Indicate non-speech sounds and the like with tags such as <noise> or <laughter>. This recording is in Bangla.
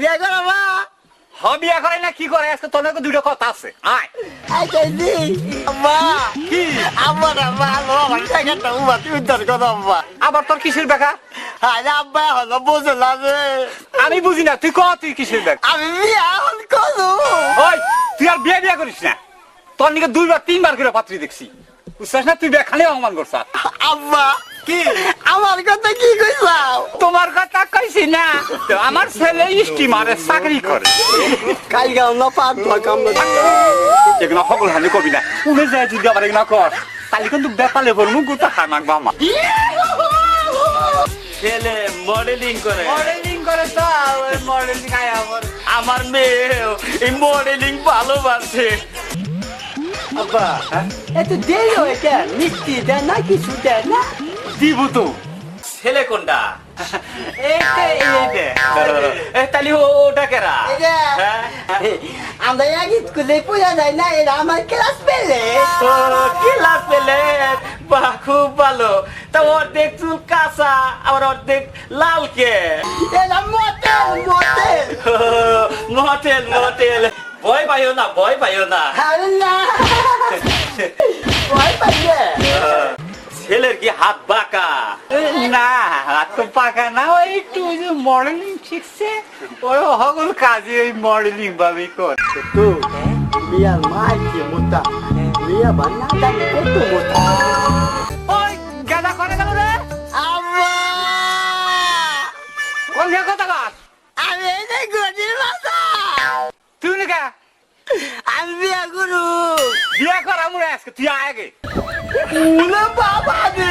বিয়া করো মা হ বিয়া করে না কি করে? আজকে তোর দুইটা কথা আছে। আয়। কি? না মা উমা তুমি কথা আবার তোর কিসের বেকা আরে আব্বা হলো যে। আমি বুঝি না তুই ক তুই কিসের বেকা আমি বিয়া হল করু ওই তুই আর বিয়ে বিয়া করিস না। তোর নিকে দুইবার তিনবার করে পাত্রী দেখছি। বুঝছিস না? তুই বেখানে অপমান করছ আব্বা। কি? আমার কথা কি কইছাও তোমার কথা কইছি না। তো আমার ছেলে স্টিমারে চাকরি করে। কাল গাও না পার তো কাম না এগুলো সকল হানি কবি না। উমে যায় যদি আবার এগুলো কর। কালি কিন্তু বেপালে পড়মু গুতা খায় মাগবা মা। ছেলে মডেলিং করে। মডেলিং করে তো মডেলিং আয় আমার আমার মেয়ে এই মডেলিং ভালোবাসে। আব্বা এত দেরি হয়ে কেন মিষ্টি দেয় না কিছু দেয় না। দিব তো ছেলে কোনটা? <laughs> তাহলে ওটা কেরা? হ্যাঁ? আমরা এক স্কুলে পড়া যায় না এরা আমার ক্লাস পেলে। ক্লাস পেলে? বাহ খুব ভালো। তা অর্ধেক চুল কাঁচা আবার অর্ধেক লাল কে? এরা মোটেল মোটেল <laughs> মটেল মটেল ভয় পাইও না ভয় পাইও না। না। ছেলের কি হাত বাঁকা? না হাত তো পাকা না ওই একটু ওই যে মডেলিং শিখছে ওই সকল কাজে ওই মডেলিং ভাবে কর তো মিয়ার মাইকে মোটা মিয়া বান্না জানি কত মোটা। ওই গাদা করে গেল রে। আম্মা! কোন কথা কর আমি এই যে গরিব বাসা তুই নাকা আমি বিয়া করু বিয়া কর আমরা আজকে তুই আগে উলে বাবা রে